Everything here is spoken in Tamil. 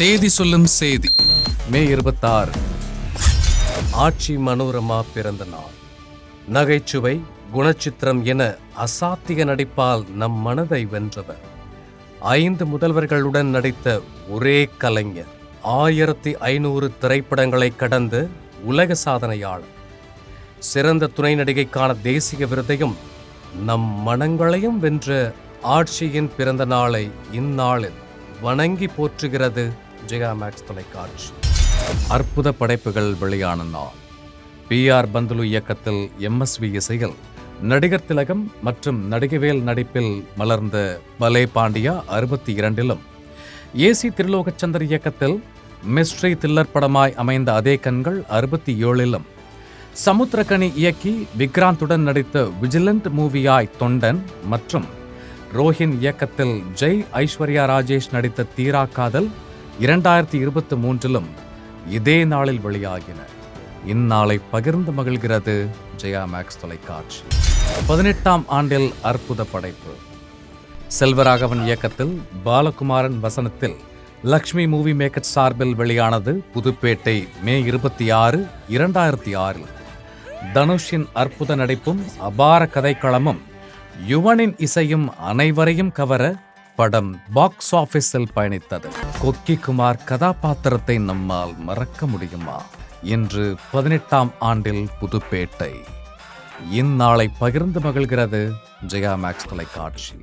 தேதி சொல்லும் செய்தி. மே இருபத்தாறு. ஆட்சி மனோரமா பிறந்த நாள். நகைச்சுவை குணச்சித்திரம் என அசாத்திய நடிப்பால் நம் மனதை வென்றவர். ஐந்து முதல்வர்களுடன் நடித்த ஒரே கலைஞர். ஆயிரத்தி ஐநூறு திரைப்படங்களை கடந்து உலக சாதனையாளர். சிறந்த துணை நடிகைக்கான தேசிய விருதையும் நம் மனங்களையும் வென்ற ஆட்சியின் பிறந்த நாளை இந்நாளில் வணங்கி போற்றுகிறது ஜெயா மேக்ஸ் தொலைக்காட்சி. அற்புத படைப்புகள் வெளியான நாள். பி ஆர் பந்துலு இயக்கத்தில் எம்எஸ்வி இசையில் நடிகர் திலகம் மற்றும் நடிகவேல் நடிப்பில் மலர்ந்த பலே பாண்டியா அறுபத்தி இரண்டிலும். ஏசி திருலோகச்சந்தர் இயக்கத்தில் மிஸ்ட்ரி தில்லர் படமாய் அமைந்த அதே கண்கள் அறுபத்தி ஏழிலும். சமுத்திரகனி இயக்கி விக்ராந்துடன் நடித்த விஜிலண்ட் மூவியாய் தொண்டன் மற்றும் ரோஹின் இயக்கத்தில் ஜெய் ஐஸ்வர்யா ராஜேஷ் நடித்த தீரா காதல் இரண்டாயிரத்தி இருபத்தி மூன்றிலும் இதே நாளில் வெளியாகின. இந்நாளை பகிர்ந்து மகிழ்கிறது ஜெயா மேக்ஸ் தொலைக்காட்சி. பதினெட்டாம் ஆண்டில் அற்புத படைப்பு. செல்வராகவன் இயக்கத்தில் பாலகுமாரன் வசனத்தில் லக்ஷ்மி மூவி மேக்கர் சார்பில் வெளியானது புதுப்பேட்டை மே இருபத்தி ஆறு இரண்டாயிரத்தி ஆறில். தனுஷின் அற்புத நடிப்பும் அபார கதைக்களமும் யுவனின் இசையும் அனைவரையும் கவர படம் பாக்ஸ் ஆபீஸில் பயணித்தது. கொக்கி குமார் கதாபாத்திரத்தை நம்மால் மறக்க முடியுமா? இன்று பதினெட்டாம் ஆண்டில் புதுப்பேட்டை. இந்நாளை பகிர்ந்து மகிழ்கிறது ஜெயா மேக்ஸ் தொலைக்காட்சி.